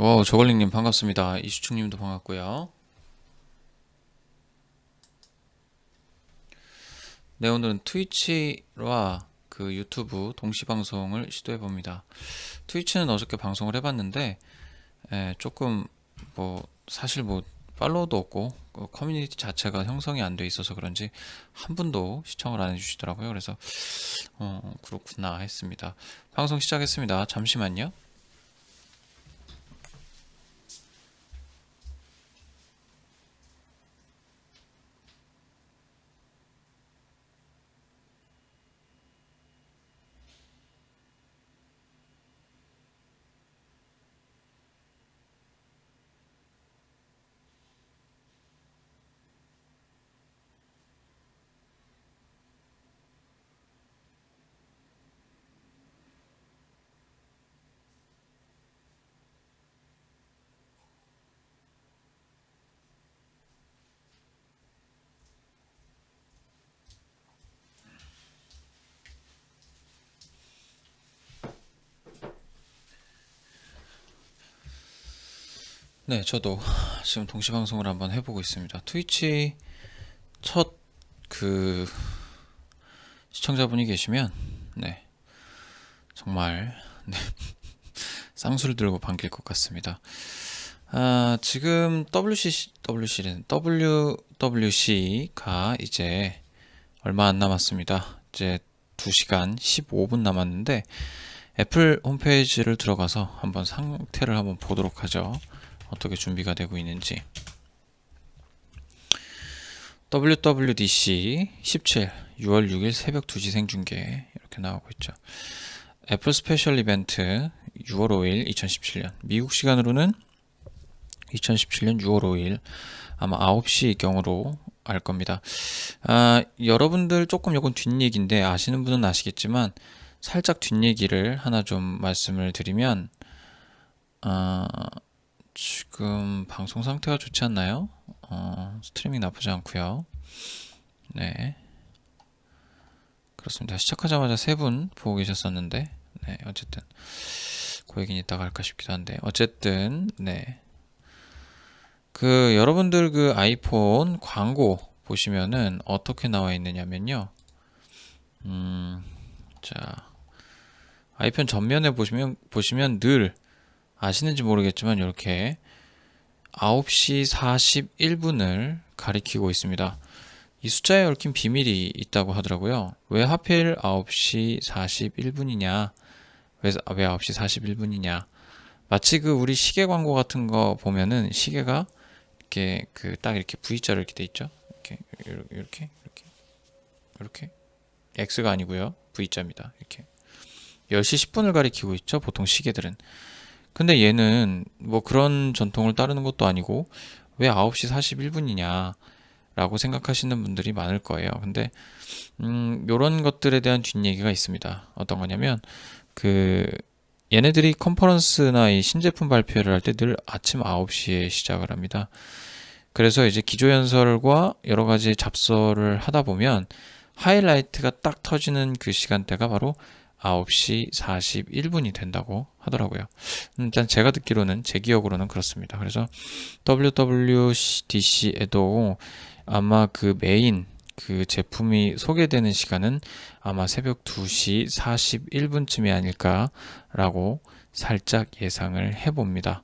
와, 저걸링님 반갑습니다. 이수충님도 반갑고요. 네, 오늘은 트위치와 그 유튜브 동시 방송을 시도해 봅니다. 트위치는 어저께 방송을 해봤는데 예, 조금 뭐 사실 뭐 팔로우도 없고 그 커뮤니티 자체가 형성이 안 돼 있어서 그런지 한 분도 시청을 안 해주시더라고요. 그래서 어, 그렇구나 했습니다. 방송 시작했습니다. 잠시만요. 네, 저도 지금 동시 방송을 한번 해보고 있습니다. 트위치 첫 그 시청자분이 계시면 네 정말 네 쌍수를 들고 반길 것 같습니다. 아, 지금 WC WC는 WWC가 이제 얼마 안 남았습니다. 이제 2시간 15분 남았는데 애플 홈페이지를 들어가서 한번 상태를 한번 보도록 하죠. 어떻게 준비가 되고 있는지 WWDC 17 6월 6일 새벽 2시 생중계 이렇게 나오고 있죠. 애플 스페셜 이벤트 6월 5일 2017년 미국 시간으로는 2017년 6월 5일 아마 9시 경으로 알 겁니다. 아, 여러분들 조금 요건 뒷얘기인데 아시는 분은 아시겠지만 살짝 뒷얘기를 하나 좀 말씀을 드리면 아, 지금 방송 상태가 좋지 않나요? 어, 스트리밍 나쁘지 않고요. 네. 그렇습니다. 시작하자마자 세 분 보고 계셨었는데, 네, 어쨌든 그 얘기는 이따가 할까 싶기도 한데, 어쨌든 네. 그 여러분들 그 아이폰 광고 보시면은 어떻게 나와 있느냐면요. 음, 자, 아이폰 전면에 보시면 보시면 늘 아시는지 모르겠지만 이렇게 9시 41분을 가리키고 있습니다. 이 숫자에 얽힌 비밀이 있다고 하더라고요. 왜 하필 9시 41분이냐? 왜, 왜 9시 41분이냐? 마치 그 우리 시계 광고 같은 거 보면은 시계가 이렇게 그 딱 이렇게 V자로 이렇게 돼 있죠. 이렇게 이렇게 이렇게 이렇게 X가 아니고요. V자입니다. 이렇게 10시 10분을 가리키고 있죠. 보통 시계들은. 근데 얘는 뭐 그런 전통을 따르는 것도 아니고 왜 9시 41분이냐 라고 생각하시는 분들이 많을 거예요. 근데 음 요런 것들에 대한 뒷얘기가 있습니다. 어떤 거냐면 그 얘네들이 컨퍼런스나 이 신제품 발표를 할 때 늘 아침 9시에 시작을 합니다. 그래서 이제 기조연설과 여러 가지 잡설을 하다 보면 하이라이트가 딱 터지는 그 시간대가 바로 9시 41분이 된다고 하더라고요. 일단 제가 듣기로는 제 기억으로는 그렇습니다. 그래서 WWDC에도 아마 그 메인 그 제품이 소개되는 시간은 아마 새벽 2시 41분쯤이 아닐까라고 살짝 예상을 해봅니다.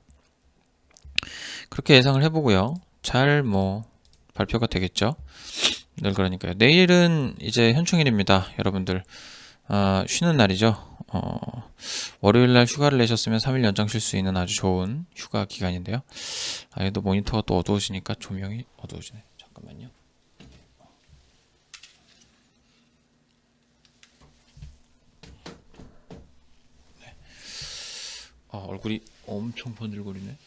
그렇게 예상을 해보고요. 잘 뭐 발표가 되겠죠. 늘 그러니까요. 내일은 이제 현충일입니다. 여러분들. 아, 쉬는 날이죠. 어, 월요일 날 휴가를 내셨으면 3일 연장 쉴 수 있는 아주 좋은 휴가 기간인데요. 아, 얘도 모니터가 또 어두워지니까 조명이 어두워지네. 잠깐만요. 네. 아, 얼굴이 엄청 번들거리네.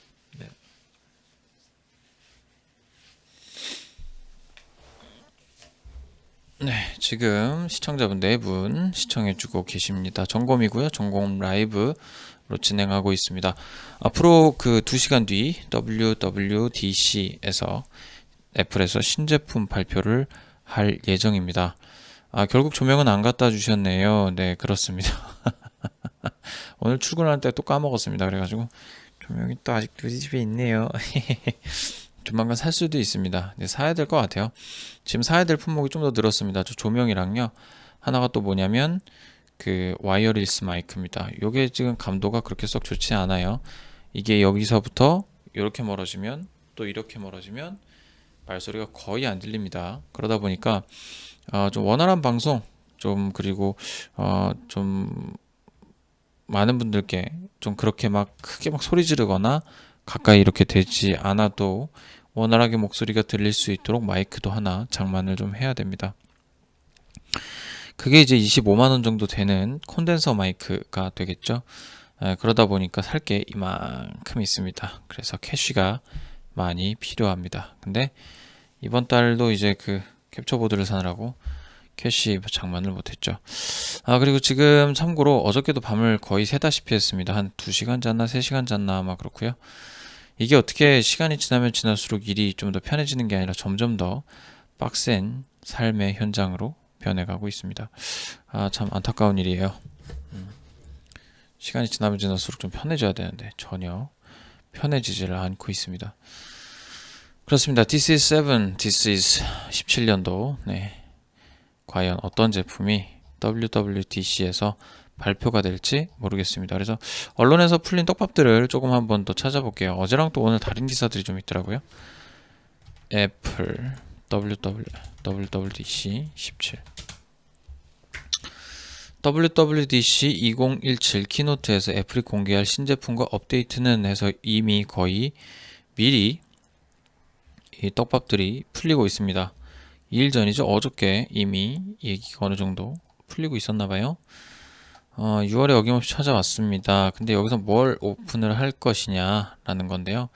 네. 네, 지금 시청자분 네 분 시청해주고 계십니다. 점검이고요. 점검 라이브로 진행하고 있습니다. 앞으로 그 2시간 뒤 WWDC에서 애플에서 신제품 발표를 할 예정입니다. 아, 결국 조명은 안 갖다 주셨네요. 네, 그렇습니다. 오늘 출근할 때 또 까먹었습니다. 그래가지고 조명이 또 아직도 집에 있네요. 조만간 살 수도 있습니다. 네, 사야 될 것 같아요. 지금 사야 될 품목이 좀 더 늘었습니다. 저 조명이랑요. 하나가 또 뭐냐면 그 와이어리스 마이크입니다. 요게 지금 감도가 그렇게 썩 좋지 않아요. 이게 여기서부터 이렇게 멀어지면 또 이렇게 멀어지면 말소리가 거의 안 들립니다. 그러다 보니까 어, 좀 원활한 방송 좀 그리고 어, 좀 많은 분들께 좀 그렇게 막 크게 막 소리 지르거나 가까이 이렇게 되지 않아도 원활하게 목소리가 들릴 수 있도록 마이크도 하나 장만을 좀 해야 됩니다. 그게 이제 25만 원 정도 되는 콘덴서 마이크가 되겠죠. 에, 그러다 보니까 살 게 이만큼 있습니다. 그래서 캐쉬가 많이 필요합니다. 근데 이번 달도 이제 그 캡처보드를 사느라고 캐시 장만을 못했죠. 아 그리고 지금 참고로 어저께도 밤을 거의 새다시피 했습니다. 한 2시간 잤나 3시간 잤나 아마 그렇고요. 이게 어떻게 시간이 지나면 지날수록 일이 좀 더 편해지는 게 아니라 점점 더 빡센 삶의 현장으로 변해가고 있습니다. 아 참 안타까운 일이에요. 음. 시간이 지나면 지날수록 좀 편해져야 되는데 전혀 편해지지를 않고 있습니다. 그렇습니다. This is 7, This is 17년도. 네. 과연 어떤 제품이 WWDC에서 발표가 될지 모르겠습니다. 그래서 언론에서 풀린 떡밥들을 조금 한번 더 찾아볼게요. 어제랑 또 오늘 다른 기사들이 좀 있더라고요. 애플 WW WWDC 17 WWDC 2017 키노트에서 애플이 공개할 신제품과 업데이트는 해서 이미 거의 미리 이 떡밥들이 풀리고 있습니다. 2일 전이죠. 어저께 이미 얘기가 어느 정도 풀리고 있었나 봐요. 어, 6월에 어김없이 찾아왔습니다. 근데 여기서 뭘 오픈을 할 것이냐라는 건데요.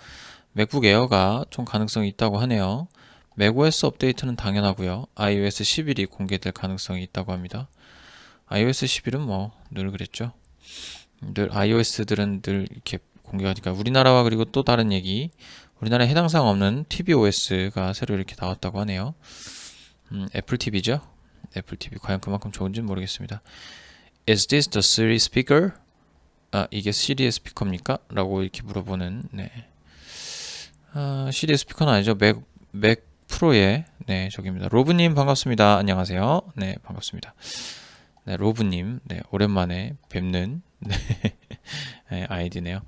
맥북 에어가 좀 가능성이 있다고 하네요. 맥OS 업데이트는 당연하고요. iOS 11이 공개될 가능성이 있다고 합니다. iOS 11은 뭐 늘 그랬죠. 늘 iOS들은 늘 이렇게 공개하니까 우리나라와 그리고 또 다른 얘기 우리나라에 해당 사항 없는 tvOS가 새로 이렇게 나왔다고 하네요. 음, 애플 TV죠. 애플 TV 과연 그만큼 좋은지는 모르겠습니다. Is this the Siri speaker? 아 이게 시리의 스피커입니까? 라고 이렇게 물어보는 네. 아, 시리의 스피커는 아니죠. 맥, 맥 프로의 네 저기입니다. 로브님 반갑습니다. 안녕하세요. 네 반갑습니다. 네 로브님 네 오랜만에 뵙는 네, 네 아이디네요.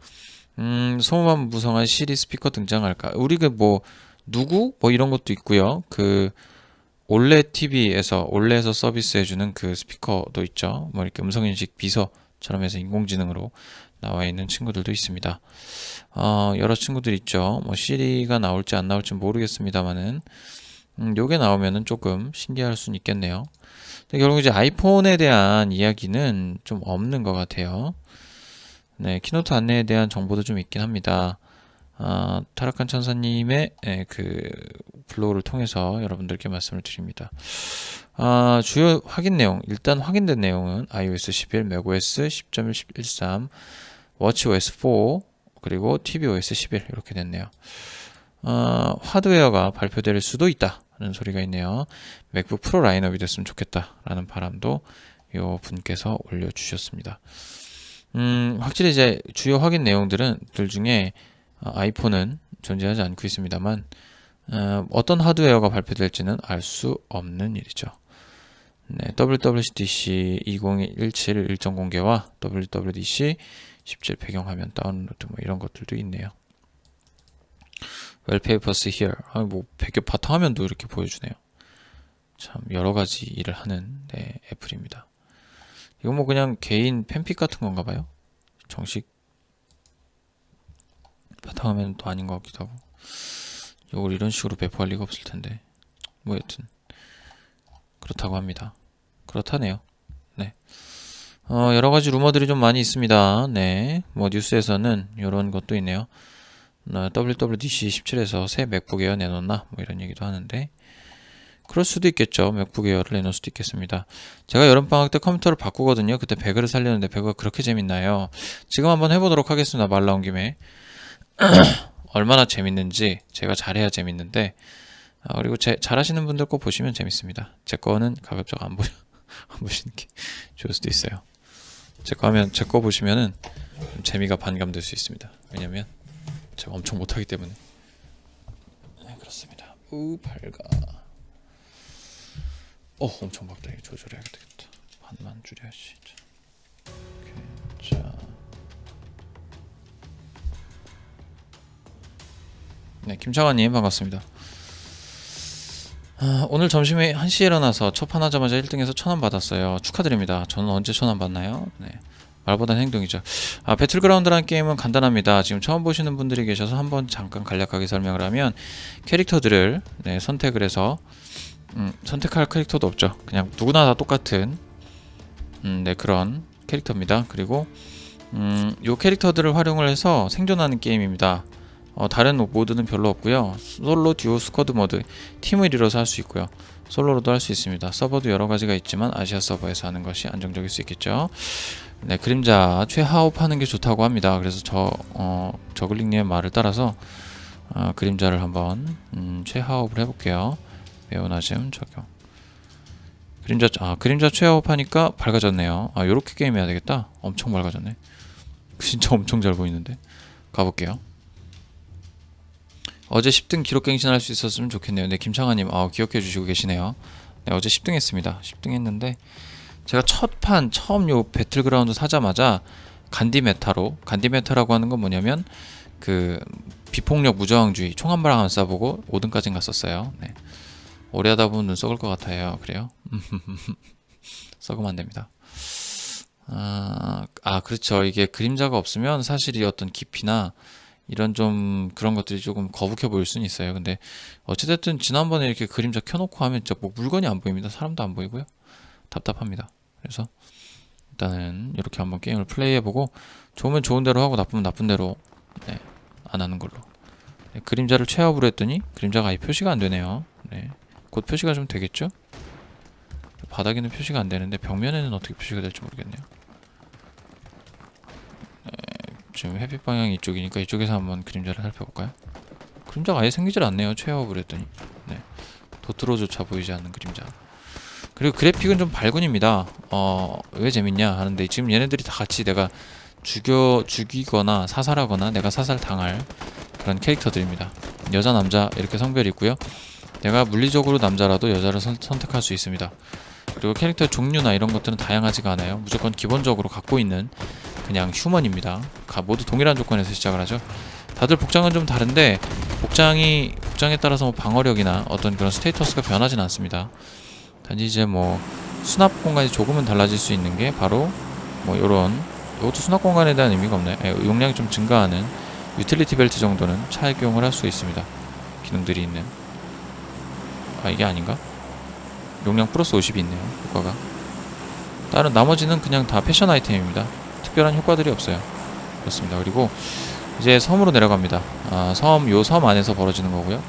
음 소음한 무성한 시리 스피커 등장할까? 우리 그 뭐 누구 뭐 이런 것도 있고요. 그 올레 TV에서 올레에서 서비스 해주는 그 스피커도 있죠. 뭐 이렇게 음성인식 비서처럼 해서 인공지능으로 나와 있는 친구들도 있습니다. 어, 여러 친구들 있죠. 뭐 시리가 나올지 안 나올지 모르겠습니다만은 음, 요게 나오면은 조금 신기할 수는 있겠네요. 근데 결국 이제 아이폰에 대한 이야기는 좀 없는 것 같아요. 네, 키노트 안내에 대한 정보도 좀 있긴 합니다. 아, 타락한 천사님의 예, 그 블로그를 통해서 여러분들께 말씀을 드립니다. 아, 주요 확인 내용 일단 확인된 내용은 iOS 11, macOS 10.113, watchOS 4 그리고 tvOS 11 이렇게 됐네요. 아, 하드웨어가 발표될 수도 있다는 소리가 있네요. 맥북 프로 라인업이 됐으면 좋겠다라는 바람도 요 분께서 올려주셨습니다. 음, 확실히 이제 주요 확인 내용들은 들 중에 어, 아이폰은 존재하지 않고 있습니다만 어, 떤 하드웨어가 발표될지는 알 수 없는 일이죠. 네, WWDC 2017 일정 공개와 WWDC 17 배경화면 다운로드 뭐 이런 것들도 있네요. Wallpapers here. 아, 뭐 배경 바탕화면도 이렇게 보여주네요. 참 여러 가지 일을 하는 네, 애플입니다. 이거 뭐 그냥 개인 팬픽 같은 건가 봐요. 정식 바탕화면은 또 아닌 것 같기도 하고 이걸 이런 식으로 배포할 리가 없을 텐데 뭐 여튼 그렇다고 합니다 그렇다네요 네 어, 여러 가지 루머들이 좀 많이 있습니다 네 뭐 뉴스에서는 이런 것도 있네요 WWDC 17에서 새 맥북 에어 내놓나 뭐 이런 얘기도 하는데 그럴 수도 있겠죠. 맥북 에어를 내놓을 수도 있겠습니다. 제가 여름방학 때 컴퓨터를 바꾸거든요. 그때 배그를 살렸는데 배그가 그렇게 재밌나요? 지금 한번 해보도록 하겠습니다. 말 나온 김에. 얼마나 재밌는지 제가 잘해야 재밌는데 아, 그리고 제, 잘하시는 분들 꼭 보시면 재밌습니다. 제 거는 가급적 안, 보, 안 보시는 게 좋을 수도 있어요. 제 거 하면 제 거 보시면은 재미가 반감될 수 있습니다. 왜냐면 제가 엄청 못하기 때문에 네 그렇습니다 우 밝아 어 엄청 밝다 이거 조절해야 되겠다 반만 줄여야지 네 김창환님 반갑습니다 아, 오늘 점심에 1시에 일어나서 첫판 하자마자 1등에서 천원 받았어요. 축하드립니다. 저는 언제 천원 받나요? 네. 말보다는 행동이죠. 아, 배틀그라운드라는 게임은 간단합니다. 지금 처음 보시는 분들이 계셔서 한번 잠깐 간략하게 설명을 하면 캐릭터들을 네, 선택을 해서 음, 선택할 캐릭터도 없죠. 그냥 누구나 다 똑같은 음, 네, 그런 캐릭터입니다. 그리고 음, 요 캐릭터들을 활용을 해서 생존하는 게임입니다. 어, 다른 모드는 별로 없고요. 솔로, 듀오, 스쿼드 모드 팀을 이뤄서 할 수 있고요. 솔로로도 할 수 있습니다. 서버도 여러 가지가 있지만 아시아 서버에서 하는 것이 안정적일 수 있겠죠. 네, 그림자 최하업 하는 게 좋다고 합니다. 그래서 저 어, 저글링님의 말을 따라서 어, 그림자를 한번 음, 최하업을 해볼게요. 낮음 적용. 그림자 아 그림자 최하업 하니까 밝아졌네요. 아 요렇게 게임 해야 되겠다. 엄청 밝아졌네. 진짜 엄청 잘 보이는데. 가볼게요. 어제 10등 기록 갱신할 수 있었으면 좋겠네요. 네, 김창아님, 아, 기억해 주시고 계시네요. 네, 어제 10등 했습니다. 10등 했는데, 제가 첫 판, 처음 요 배틀그라운드 사자마자 간디 메타로, 간디 메타라고 하는 건 뭐냐면, 그, 비폭력 무저항주의, 총 한 발안 쏴보고 5등까지 갔었어요. 네. 오래 하다 보면 눈 썩을 것 같아요. 그래요? 썩으면 안 됩니다. 아, 아, 그렇죠. 이게 그림자가 없으면 사실 이 어떤 깊이나 이런 좀 그런 것들이 조금 거북해 보일 수는 있어요. 근데 어찌됐든 지난번에 이렇게 그림자 켜놓고 하면 진짜 뭐 물건이 안 보입니다. 사람도 안 보이고요. 답답합니다. 그래서 일단은 이렇게 한번 게임을 플레이해보고 좋으면 좋은 대로 하고 나쁘면 나쁜 대로 네, 안 하는 걸로. 네, 그림자를 최압으로 했더니 그림자가 아예 표시가 안 되네요. 네, 곧 표시가 좀 되겠죠? 바닥에는 표시가 안 되는데 벽면에는 어떻게 표시가 될지 모르겠네요. 지금 햇빛 방향이 이쪽이니까 이쪽에서 한번 그림자를 살펴볼까요? 그림자가 아예 생기질 않네요. 최업을 했더니 네. 도트로조차 보이지 않는 그림자. 그리고 그래픽은 좀 밝은입니다. 어, 왜 재밌냐 하는데 지금 얘네들이 다 같이 내가 죽여 죽이거나 사살하거나 내가 사살 당할 그런 캐릭터들입니다. 여자 남자 이렇게 성별이 있고요. 내가 물리적으로 남자라도 여자를 선, 선택할 수 있습니다. 그리고 캐릭터 종류나 이런 것들은 다양하지가 않아요. 무조건 기본적으로 갖고 있는 그냥 휴먼입니다. 가- 모두 동일한 조건에서 시작을 하죠. 다들 복장은 좀 다른데 복장이 복장에 따라서 뭐 방어력이나 어떤 그런 스테이터스가 변하진 않습니다. 단지 이제 뭐 수납 공간이 조금은 달라질 수 있는 게 바로 뭐 요런 이것도 수납 공간에 대한 의미가 없나요? 예, 용량이 좀 증가하는 유틸리티 벨트 정도는 착용을 할 수 있습니다. 기능들이 있는 아 이게 아닌가? 용량 플러스 50이 있네요. 효과가 다른 나머지는 그냥 다 패션 아이템입니다. 특별한 효과들이 없어요. 그렇습니다. 그리고 이제 섬으로 내려갑니다. 아, 섬, 요 섬 안에서 벌어지는 거고요.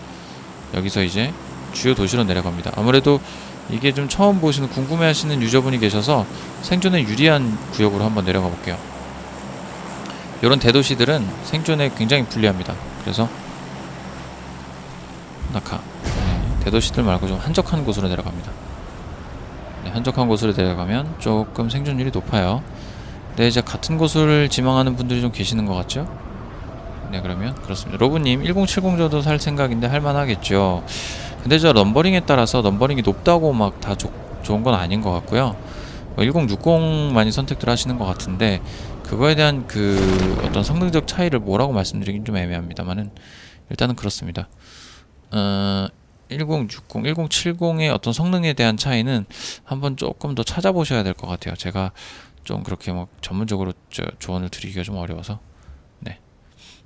여기서 이제 주요 도시로 내려갑니다. 아무래도 이게 좀 처음 보시는 궁금해하시는 유저분이 계셔서 생존에 유리한 구역으로 한번 내려가 볼게요. 이런 대도시들은 생존에 굉장히 불리합니다. 그래서 낙하 네, 대도시들 말고 좀 한적한 곳으로 내려갑니다. 네, 한적한 곳으로 내려가면 조금 생존율이 높아요. 네, 이제 같은 곳을 지망하는 분들이 좀 계시는 것 같죠? 네, 그러면 그렇습니다. 로브님 1070 정도 살 생각인데 할만하겠죠. 근데 저 넘버링에 따라서 넘버링이 높다고 막 다 좋은 건 아닌 것 같고요. 1060 많이 선택들 하시는 것 같은데 그거에 대한 그 어떤 성능적 차이를 뭐라고 말씀드리긴 좀 애매합니다만은 일단은 그렇습니다. 어, 1060, 1070의 어떤 성능에 대한 차이는 한번 조금 더 찾아보셔야 될 것 같아요. 제가 좀 그렇게 막 전문적으로 저 조언을 드리기가 좀 어려워서 네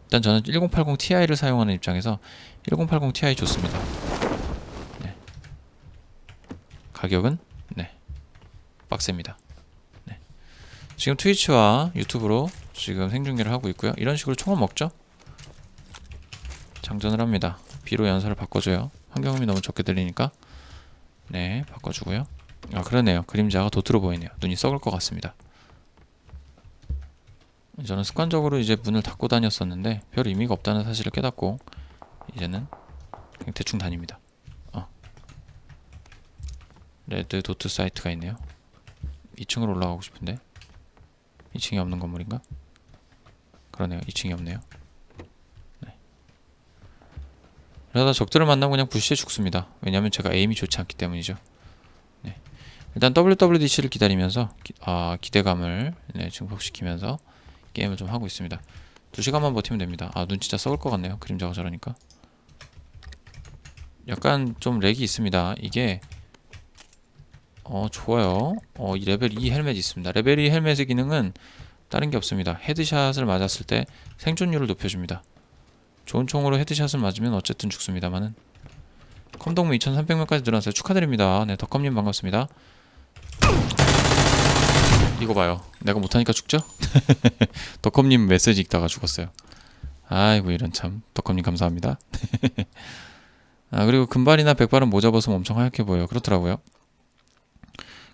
일단 저는 1080 Ti를 사용하는 입장에서 1080 Ti 좋습니다. 네 가격은 네 빡셉니다. 네 지금 트위치와 유튜브로 지금 생중계를 하고 있고요. 이런 식으로 총을 먹죠. 장전을 합니다. 비로 연사를 바꿔줘요. 환경음이 너무 적게 들리니까 네 바꿔주고요. 아 그러네요. 그림자가 도트로 보이네요. 눈이 썩을 것 같습니다. 저는 습관적으로 이제 문을 닫고 다녔었는데 별 의미가 없다는 사실을 깨닫고 이제는 그냥 대충 다닙니다. 어. 레드 도트 사이트가 있네요. 2층으로 올라가고 싶은데 2층이 없는 건물인가? 그러네요. 2층이 없네요. 네. 그러다 적들을 만나면 그냥 부시에 죽습니다. 왜냐하면 제가 에임이 좋지 않기 때문이죠. 네. 일단 WWDC를 기다리면서 기, 아, 기대감을 네, 증폭시키면서 게임을 좀 하고 있습니다. 2시간만 버티면 됩니다. 아, 눈 진짜 썩을 것 같네요. 그림자가 저러니까. 약간 좀 렉이 있습니다. 이게 어, 좋아요. 어, 이 레벨 2 헬멧이 있습니다. 레벨 2 헬멧의 기능은 다른 게 없습니다. 헤드샷을 맞았을 때 생존율을 높여줍니다. 좋은 총으로 헤드샷을 맞으면 어쨌든 죽습니다만은 컴동무 2300명까지 늘어났어요. 축하드립니다. 네, 덕컴님 반갑습니다. 이거 봐요. 내가 못하니까 죽죠? 덕컴님 메시지 읽다가 죽었어요. 아이고 이런 참. 덕컴님 감사합니다. 아 그리고 금발이나 백발은 모자 벗으면 엄청 하얗게 보여요. 그렇더라고요.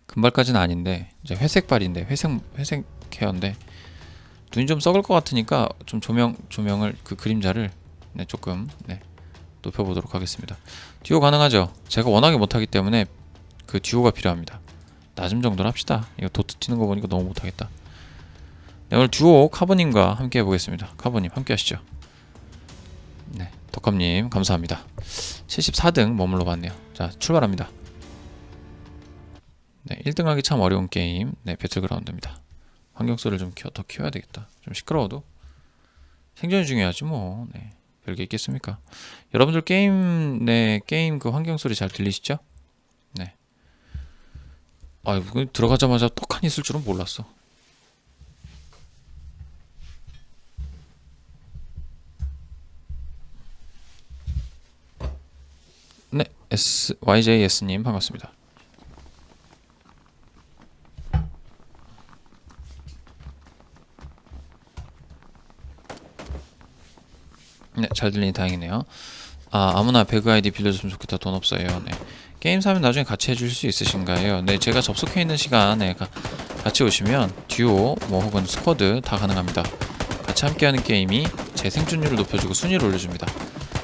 금발까지는 아닌데 이제 회색발인데 회색 회색 헤어인데 눈이 좀 썩을 것 같으니까 좀 조명 조명을 그 그림자를 네, 조금 네, 높여보도록 하겠습니다. 듀오 가능하죠? 제가 워낙에 못하기 때문에 그 듀오가 필요합니다. 낮음 정도로 합시다. 이거 도트 튀는 거 보니까 너무 못하겠다. 네, 오늘 듀오 카보님과 함께 해보겠습니다. 카보님 함께 하시죠. 네, 덕컴님 감사합니다. 74등 머물러 봤네요. 자, 출발합니다. 네, 1등 하기 참 어려운 게임. 네, 배틀그라운드입니다. 환경소리를 좀 키워, 더 키워야 되겠다. 좀 시끄러워도 생존이 중요하지 뭐. 네, 별게 있겠습니까? 여러분들 게임 네 게임 그 환경 소리 잘 들리시죠? 네. 아, 들어가자마자 떡하니 있을 줄은 몰랐어. 네, S YJS님 반갑습니다. 네, 잘 들리니 다행이네요. 아, 아무나 배그 아이디 빌려줬으면 좋겠다. 돈 없어요. 네. 게임 사면 나중에 같이 해줄 수 있으신가요? 네, 제가 접속해 있는 시간에 가, 같이 오시면 듀오, 뭐 혹은 스쿼드 다 가능합니다. 같이 함께하는 게임이 제 생존율을 높여주고 순위를 올려줍니다.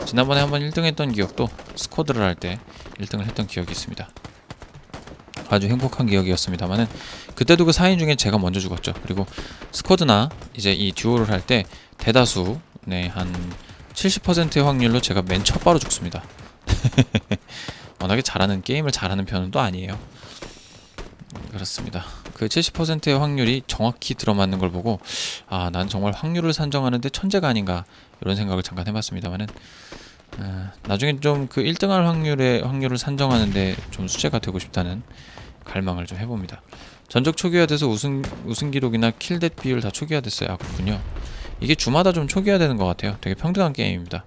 지난번에 한번 1등 했던 기억도 스쿼드를 할 때 1등을 했던 기억이 있습니다. 아주 행복한 기억이었습니다만은 그때도 그 4인 중에 제가 먼저 죽었죠. 그리고 스쿼드나 이제 이 듀오를 할 때 대다수 네, 한 70%의 확률로 제가 맨 첫 바로 죽습니다. 워낙에 잘하는 게임을 잘하는 편은 또 아니에요. 그렇습니다. 그 70%의 확률이 정확히 들어맞는 걸 보고 아, 난 정말 확률을 산정하는데 천재가 아닌가 이런 생각을 잠깐 해봤습니다만은 아, 나중에 좀 그 1등할 확률의 확률을 산정하는데 좀 수제가 되고 싶다는 갈망을 좀 해봅니다. 전적 초기화돼서 우승 우승 기록이나 킬댓 비율 다 초기화됐어요. 아 그렇군요. 이게 주마다 좀 초기화되는 것 같아요. 되게 평등한 게임입니다.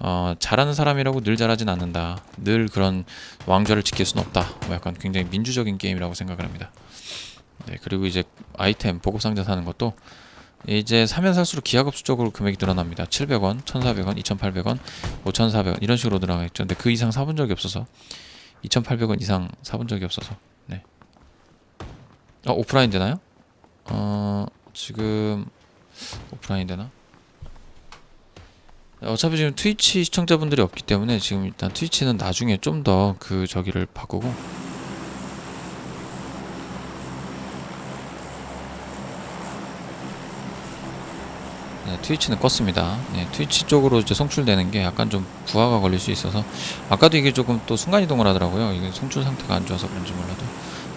어, 잘하는 사람이라고 늘 잘하진 않는다. 늘 그런 왕좌를 지킬 수는 없다. 뭐 약간 굉장히 민주적인 게임이라고 생각을 합니다. 네, 그리고 이제 아이템 보급 상자 사는 것도 이제 사면 살수록 기하급수적으로 금액이 늘어납니다. 700원, 1,400원, 2,800원, 5,400원 이런 식으로 늘어나겠죠. 근데 그 이상 사본 적이 없어서 2,800원 이상 사본 적이 없어서 네. 어, 오프라인 되나요? 어, 지금 오프라인 되나? 어차피 지금 트위치 시청자분들이 없기 때문에 지금 일단 트위치는 나중에 좀 더 그 저기를 바꾸고 네, 트위치는 껐습니다. 네, 트위치 쪽으로 이제 송출되는 게 약간 좀 부하가 걸릴 수 있어서 아까도 이게 조금 또 순간 이동을 하더라고요. 이게 송출 상태가 안 좋아서 그런지 몰라도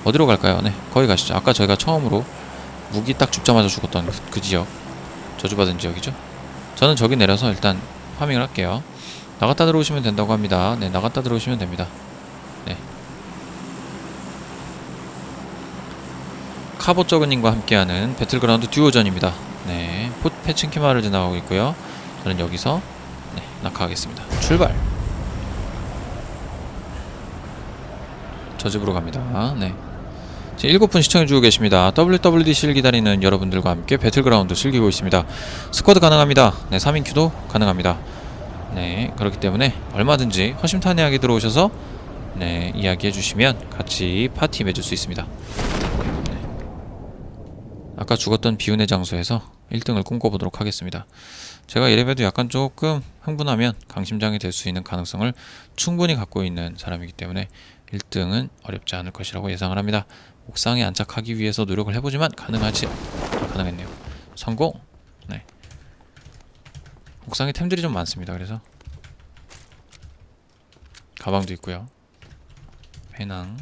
어디로 갈까요? 네, 거기 가시죠. 아까 저희가 처음으로 무기 딱 죽자마자 죽었던 그, 그 지역 저주받은 지역이죠. 저는 저기 내려서 일단 파밍을 할게요. 나갔다 들어오시면 된다고 합니다. 네, 나갔다 들어오시면 됩니다. 네. 카보 저그님과 함께하는 배틀그라운드 듀오전입니다. 네, 포 패친키마를 지나가고 있고요. 저는 여기서 네, 낙하하겠습니다. 출발. 저 집으로 갑니다. 네. 지금 7분 시청해주고 계십니다. WWDC를 기다리는 여러분들과 함께 배틀그라운드 즐기고 있습니다. 스쿼드 가능합니다. 네, 3인 큐도 가능합니다. 네, 그렇기 때문에 얼마든지 허심탄회하게 들어오셔서 네, 이야기해 주시면 같이 파티 맺을 수 있습니다. 네. 아까 죽었던 비운의 장소에서 1등을 꿈꿔보도록 하겠습니다. 제가 이래봬도 약간 조금 흥분하면 강심장이 될 수 있는 가능성을 충분히 갖고 있는 사람이기 때문에 1등은 어렵지 않을 것이라고 예상을 합니다. 옥상에 안착하기 위해서 노력을 해보지만 가능하지 아, 가능했네요. 성공. 네. 옥상에 템들이 좀 많습니다. 그래서 가방도 있고요. 배낭,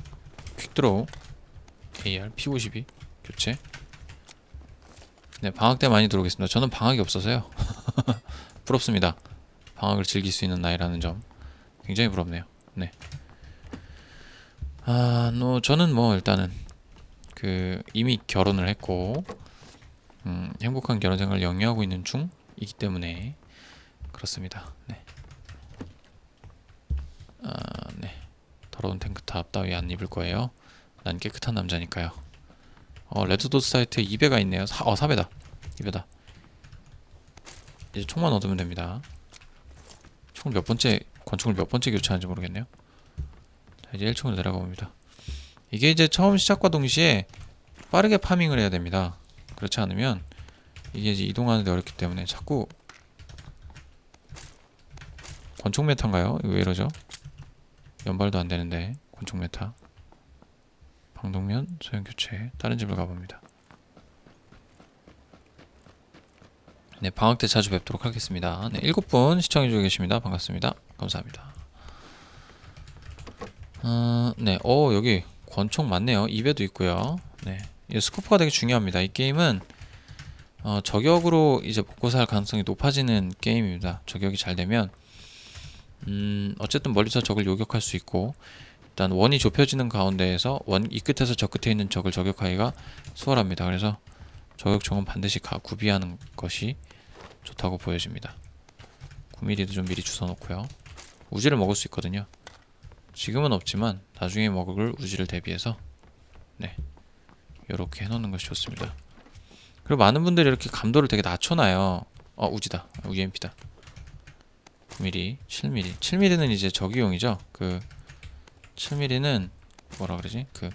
퀵드로우, AR, P52 교체. 네, 방학 때 많이 들어오겠습니다. 저는 방학이 없어서요. 부럽습니다. 방학을 즐길 수 있는 나이라는 점 굉장히 부럽네요. 네. 아, 뭐 저는 뭐 일단은 그 이미 결혼을 했고 음, 행복한 결혼 생활을 영위하고 있는 중이기 때문에 그렇습니다. 네. 아, 네. 더러운 탱크탑 따위 안 입을 거예요. 난 깨끗한 남자니까요. 어, 레드도트 사이트에 2배가 있네요. 사, 어, 4배다. 2배다. 이제 총만 얻으면 됩니다. 총몇 번째 권총을 몇 번째 교체하는지 모르겠네요. 자, 이제 1총을 내려가 봅니다. 이게 이제 처음 시작과 동시에 빠르게 파밍을 해야 됩니다. 그렇지 않으면 이게 이제 이동하는데 어렵기 때문에 자꾸 권총 메타인가요? 왜 이러죠? 연발도 안 되는데 권총 메타. 방독면 소형 교체. 다른 집을 가봅니다. 네, 방학 때 자주 뵙도록 하겠습니다. 네, 일곱 분 시청해주고 계십니다. 반갑습니다. 감사합니다. 어, 네, 어 여기 권총 많네요. 2배도 있고요. 네, 이 스코프가 되게 중요합니다. 이 게임은 어, 저격으로 이제 먹고 살 가능성이 높아지는 게임입니다. 저격이 잘 되면 음, 어쨌든 멀리서 적을 요격할 수 있고 일단 원이 좁혀지는 가운데에서 원 이 끝에서 저 끝에 있는 적을 저격하기가 수월합니다. 그래서 저격총은 반드시 가, 구비하는 것이 좋다고 보여집니다. 9mm도 좀 미리 주워 놓고요. 우지를 먹을 수 있거든요. 지금은 없지만 나중에 먹을 우지를 대비해서 네 이렇게 해놓는 것이 좋습니다. 그리고 많은 분들이 이렇게 감도를 되게 낮춰놔요. 어 우지다, UMP다. 9mm, 7mm. 7mm는 이제 저기용이죠. 그 7mm는 뭐라 그러지? 그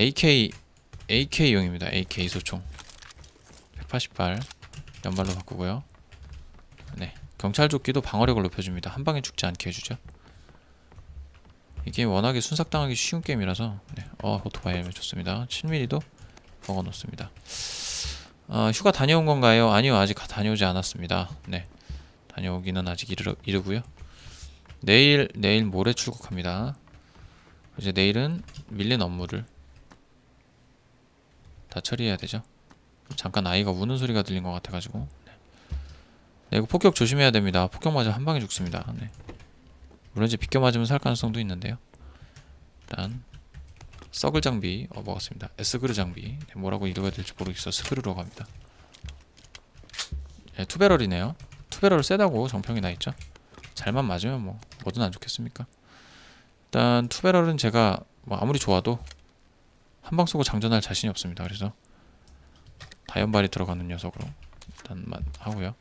AK AK용입니다. AK 소총. 180발 연발로 바꾸고요. 네. 경찰 조끼도 방어력을 높여줍니다. 한 방에 죽지 않게 해주죠. 이게 워낙에 순삭당하기 쉬운 게임이라서 네. 어 오토바이 좋습니다. 7mm도 먹어놓습니다. 아, 휴가 다녀온 건가요? 아니요 아직 가- 다녀오지 않았습니다. 네. 다녀오기는 아직 이르, 이르고요. 내일 내일 모레 출국합니다. 이제 내일은 밀린 업무를 다 처리해야 되죠. 잠깐 아이가 우는 소리가 들린 것 같아가지고. 네. 네, 이거 폭격 조심해야 됩니다. 폭격 맞으면 한 방에 죽습니다. 네. 물론 이제 비껴 맞으면 살 가능성도 있는데요. 일단 썩을 장비 어, 먹었습니다. 에스그르 장비 네, 뭐라고 읽어야 될지 모르겠어 스그르로 갑니다. 네, 투배럴이네요. 투배럴 세다고 정평이 나 있죠. 잘만 맞으면 뭐 뭐든 안 좋겠습니까? 일단 투배럴은 제가 뭐 아무리 좋아도 한 방 쏘고 장전할 자신이 없습니다. 그래서 다연발이 들어가는 녀석으로 일단만 하고요.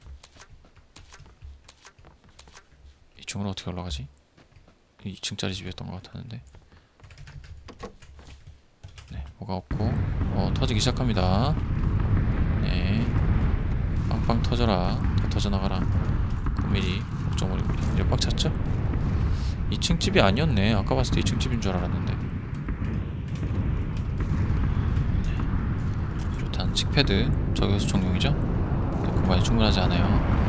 2층으로 어떻게 올라가지? 2층짜리 집이었던 것 같았는데. 네, 뭐가 없고, 어 터지기 시작합니다. 네, 빵빵 터져라, 다 터져 나가라. 9mm 목적물입니다. 이제 꽉 찼죠? 2층 집이 아니었네. 아까 봤을 때 2층 집인 줄 알았는데. 좋단 칙패드 저격수 총용이죠? 네, 공간이 충분하지 않아요.